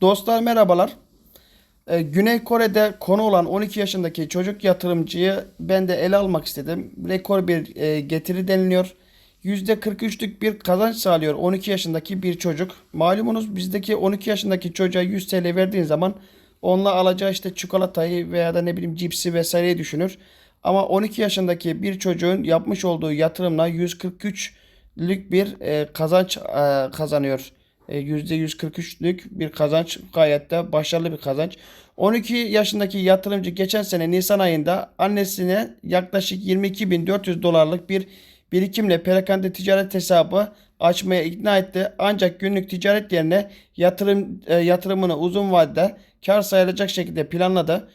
Dostlar merhabalar. Ee, Güney Kore'de konu olan 12 yaşındaki çocuk yatırımcıyı ben de ele almak istedim. Rekor bir e, getiri deniliyor. %43'lük bir kazanç sağlıyor 12 yaşındaki bir çocuk. Malumunuz bizdeki 12 yaşındaki çocuğa 100 TL verdiğin zaman onunla alacağı işte çikolatayı veya da ne bileyim cipsi vesaireyi düşünür. Ama 12 yaşındaki bir çocuğun yapmış olduğu yatırımla 143'lük bir e, kazanç e, kazanıyor. E, %143'lük bir kazanç gayet de başarılı bir kazanç. 12 yaşındaki yatırımcı geçen sene Nisan ayında annesine yaklaşık 22.400 dolarlık bir birikimle perakende ticaret hesabı açmaya ikna etti. Ancak günlük ticaret yerine yatırım e, yatırımını uzun vadede kar sayılacak şekilde planladı.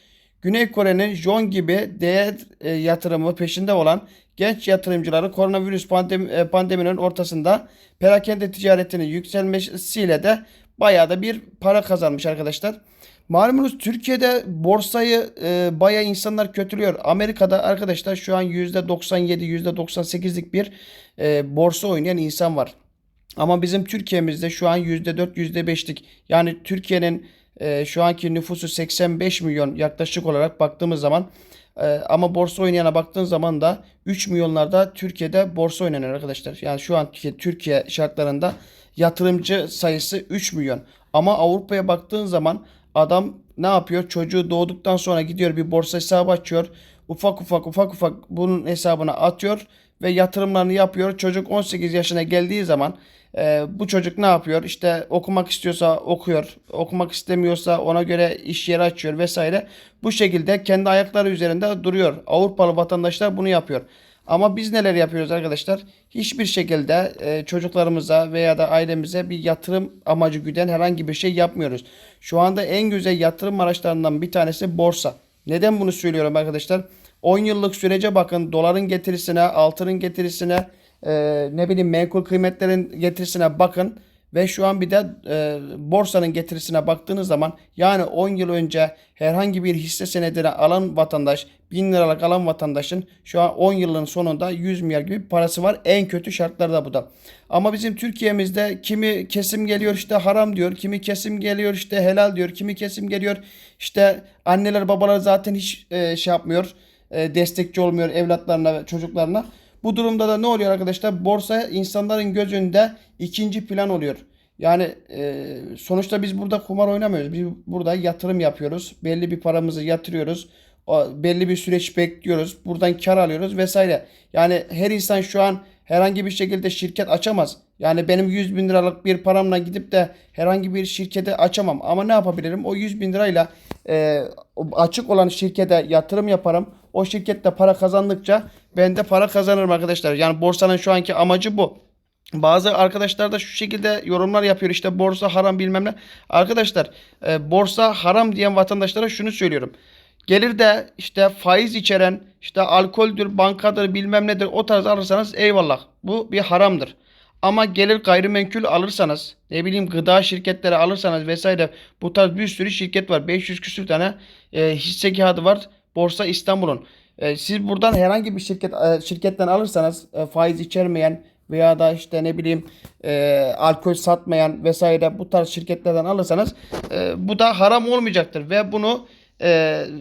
Güney Kore'nin Jon gibi değer e, yatırımı peşinde olan genç yatırımcıları koronavirüs pandemi, e, pandeminin ortasında perakende ticaretinin yükselmesiyle de bayağı da bir para kazanmış arkadaşlar. Malumunuz Türkiye'de borsayı e, bayağı insanlar kötülüyor. Amerika'da arkadaşlar şu an %97, %98'lik bir e, borsa oynayan insan var. Ama bizim Türkiye'mizde şu an %4, %5'lik. Yani Türkiye'nin e, şu anki nüfusu 85 milyon yaklaşık olarak baktığımız zaman e, ama borsa oynayana baktığın zaman da 3 milyonlarda Türkiye'de borsa oynayan arkadaşlar. Yani şu anki Türkiye şartlarında yatırımcı sayısı 3 milyon. Ama Avrupa'ya baktığın zaman adam ne yapıyor? Çocuğu doğduktan sonra gidiyor bir borsa hesabı açıyor. Ufak ufak ufak ufak bunun hesabına atıyor ve yatırımlarını yapıyor. Çocuk 18 yaşına geldiği zaman e, bu çocuk ne yapıyor? İşte okumak istiyorsa okuyor. Okumak istemiyorsa ona göre iş yeri açıyor vesaire. Bu şekilde kendi ayakları üzerinde duruyor. Avrupalı vatandaşlar bunu yapıyor. Ama biz neler yapıyoruz arkadaşlar? Hiçbir şekilde e, çocuklarımıza veya da ailemize bir yatırım amacı güden herhangi bir şey yapmıyoruz. Şu anda en güzel yatırım araçlarından bir tanesi borsa. Neden bunu söylüyorum arkadaşlar? 10 yıllık sürece bakın doların getirisine, altının getirisine, e, ne bileyim menkul kıymetlerin getirisine bakın. Ve şu an bir de e, borsanın getirisine baktığınız zaman yani 10 yıl önce herhangi bir hisse senedine alan vatandaş 1000 liralık alan vatandaşın şu an 10 yılın sonunda 100 milyar gibi parası var. En kötü şartlarda bu da. Ama bizim Türkiye'mizde kimi kesim geliyor işte haram diyor. Kimi kesim geliyor işte helal diyor. Kimi kesim geliyor işte anneler babalar zaten hiç e, şey yapmıyor. E, destekçi olmuyor evlatlarına ve çocuklarına. Bu durumda da ne oluyor arkadaşlar? Borsa insanların gözünde ikinci plan oluyor. Yani e, sonuçta biz burada kumar oynamıyoruz. Biz burada yatırım yapıyoruz. Belli bir paramızı yatırıyoruz. O, belli bir süreç bekliyoruz. Buradan kar alıyoruz vesaire. Yani her insan şu an herhangi bir şekilde şirket açamaz. Yani benim 100 bin liralık bir paramla gidip de herhangi bir şirkete açamam. Ama ne yapabilirim? O 100 bin lirayla e, açık olan şirkete yatırım yaparım. O şirkette para kazandıkça ben de para kazanırım arkadaşlar. Yani borsanın şu anki amacı bu. Bazı arkadaşlar da şu şekilde yorumlar yapıyor işte borsa haram bilmem ne. Arkadaşlar e, borsa haram diyen vatandaşlara şunu söylüyorum. Gelir de işte faiz içeren işte alkoldür, bankadır bilmem nedir o tarz alırsanız eyvallah. Bu bir haramdır. Ama gelir gayrimenkul alırsanız ne bileyim gıda şirketleri alırsanız vesaire bu tarz bir sürü şirket var. 500 küsür tane e, hisse kağıdı var Borsa İstanbul'un. E, siz buradan herhangi bir şirket e, şirketten alırsanız e, faiz içermeyen veya da işte ne bileyim e, alkol satmayan vesaire bu tarz şirketlerden alırsanız e, bu da haram olmayacaktır ve bunu e,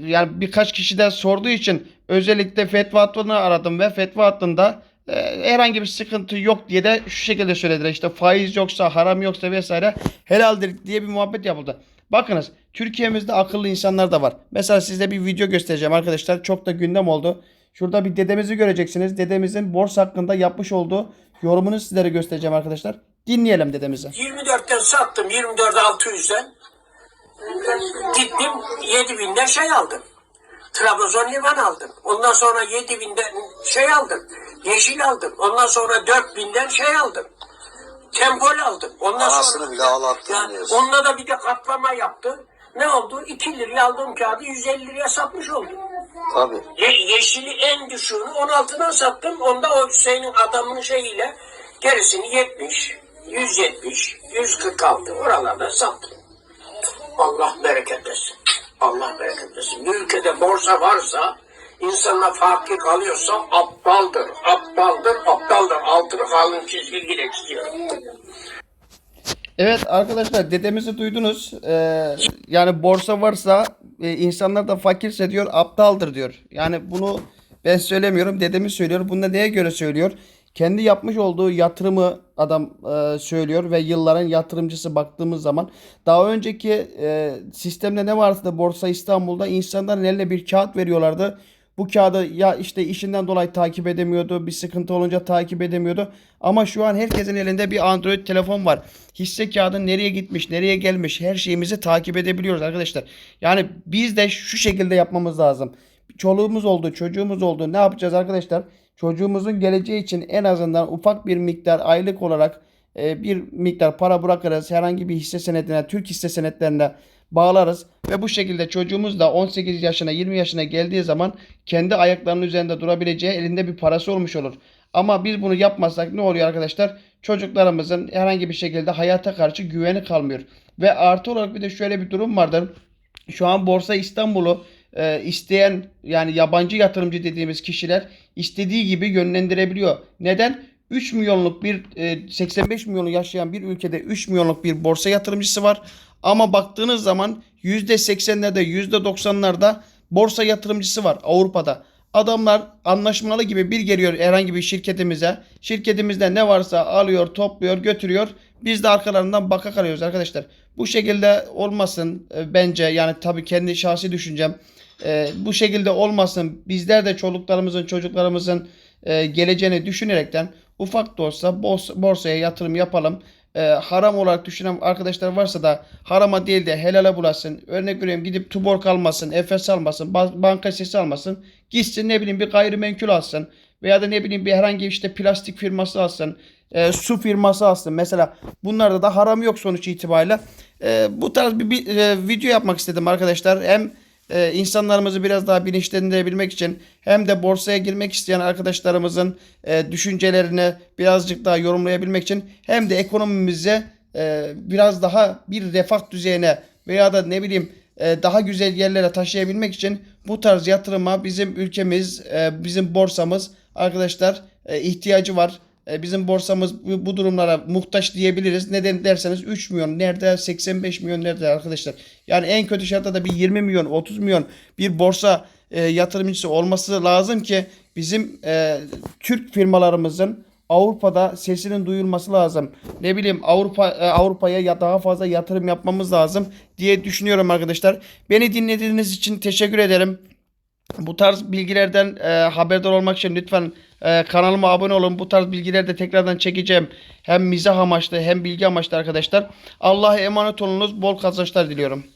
yani birkaç kişiden sorduğu için özellikle fetva hattını aradım ve fetva hattında herhangi bir sıkıntı yok diye de şu şekilde söylediler işte faiz yoksa haram yoksa vesaire helaldir diye bir muhabbet yapıldı. Bakınız Türkiye'mizde akıllı insanlar da var. Mesela size bir video göstereceğim arkadaşlar. Çok da gündem oldu. Şurada bir dedemizi göreceksiniz. Dedemizin borsa hakkında yapmış olduğu yorumunu sizlere göstereceğim arkadaşlar. Dinleyelim dedemizi. 24'ten sattım 24 600'den. Gittim 7000'den şey aldım. Trabzon liman aldım. Ondan sonra 7000'den şey aldım. Yeşil aldım. Ondan sonra 4000'den şey aldım. Tempol aldım. Ondan Anasını sonra bile ağlattın yani diyorsun. onunla da bir de katlama yaptı. Ne oldu? 2 liraya aldığım kağıdı 150 liraya satmış oldum. Tabii. Ye- yeşili en düşüğünü 16'dan sattım. Onda o Hüseyin'in adamının şeyiyle gerisini 70, 170, 146 oralarda sattım. Allah bereket versin. Allah bereket versin. Bir ülkede borsa varsa insanla fakir kalıyorsa aptaldır, aptaldır, aptaldır. Altını kalın çizgi çiziyorum. Evet arkadaşlar dedemizi duydunuz. Ee, yani borsa varsa e, insanlar da fakirse diyor aptaldır diyor. Yani bunu ben söylemiyorum dedemiz söylüyor. Bunu da neye göre söylüyor? Kendi yapmış olduğu yatırımı adam e, söylüyor ve yılların yatırımcısı baktığımız zaman daha önceki e, sistemde ne vardı da Borsa İstanbul'da insanların eline bir kağıt veriyorlardı. Bu kağıdı ya işte işinden dolayı takip edemiyordu. Bir sıkıntı olunca takip edemiyordu. Ama şu an herkesin elinde bir Android telefon var. Hisse kağıdı nereye gitmiş, nereye gelmiş her şeyimizi takip edebiliyoruz arkadaşlar. Yani biz de şu şekilde yapmamız lazım. Çoluğumuz oldu, çocuğumuz oldu. Ne yapacağız arkadaşlar? Çocuğumuzun geleceği için en azından ufak bir miktar aylık olarak e, bir miktar para bırakırız. Herhangi bir hisse senedine, Türk hisse senetlerine bağlarız ve bu şekilde çocuğumuz da 18 yaşına 20 yaşına geldiği zaman kendi ayaklarının üzerinde durabileceği elinde bir parası olmuş olur. Ama biz bunu yapmazsak ne oluyor arkadaşlar? Çocuklarımızın herhangi bir şekilde hayata karşı güveni kalmıyor. Ve artı olarak bir de şöyle bir durum vardır. Şu an Borsa İstanbul'u e, isteyen yani yabancı yatırımcı dediğimiz kişiler istediği gibi yönlendirebiliyor. Neden? 3 milyonluk bir e, 85 milyonu yaşayan bir ülkede 3 milyonluk bir borsa yatırımcısı var. Ama baktığınız zaman %80'lerde %90'larda borsa yatırımcısı var Avrupa'da. Adamlar anlaşmalı gibi bir geliyor herhangi bir şirketimize. Şirketimizde ne varsa alıyor, topluyor, götürüyor. Biz de arkalarından baka kalıyoruz arkadaşlar. Bu şekilde olmasın e, bence. Yani tabii kendi şahsi düşüncem. E, bu şekilde olmasın. Bizler de çoluklarımızın, çocuklarımızın e, geleceğini düşünerekten ufak da olsa borsa, borsaya yatırım yapalım. E, haram olarak düşünen arkadaşlar varsa da harama değil de helale bulasın. Örnek veriyorum gidip Tuborg almasın, Efes almasın, ba- banka sesi almasın. Gitsin ne bileyim bir gayrimenkul alsın. Veya da ne bileyim bir herhangi işte plastik firması alsın. e, su firması alsın. Mesela bunlarda da haram yok sonuç itibariyle. E, bu tarz bir, bir, e, video yapmak istedim arkadaşlar. Hem e, insanlarımızı biraz daha bilinçlendirebilmek için hem de borsaya girmek isteyen arkadaşlarımızın e, düşüncelerini birazcık daha yorumlayabilmek için hem de ekonomimize e, biraz daha bir refah düzeyine veya da ne bileyim e, daha güzel yerlere taşıyabilmek için bu tarz yatırıma bizim ülkemiz, bizim borsamız arkadaşlar ihtiyacı var. E, Bizim borsamız bu, durumlara muhtaç diyebiliriz. Neden derseniz 3 milyon nerede 85 milyon nerede arkadaşlar. Yani en kötü şartta da bir 20 milyon 30 milyon bir borsa e, yatırımcısı olması lazım ki bizim e, Türk firmalarımızın Avrupa'da sesinin duyulması lazım. Ne bileyim Avrupa Avrupa'ya ya daha fazla yatırım yapmamız lazım diye düşünüyorum arkadaşlar. Beni dinlediğiniz için teşekkür ederim. Bu tarz bilgilerden e, haberdar olmak için lütfen e, kanalıma abone olun. Bu tarz bilgileri de tekrardan çekeceğim. Hem mizah amaçlı hem bilgi amaçlı arkadaşlar. Allah'a emanet olunuz. Bol kazançlar diliyorum.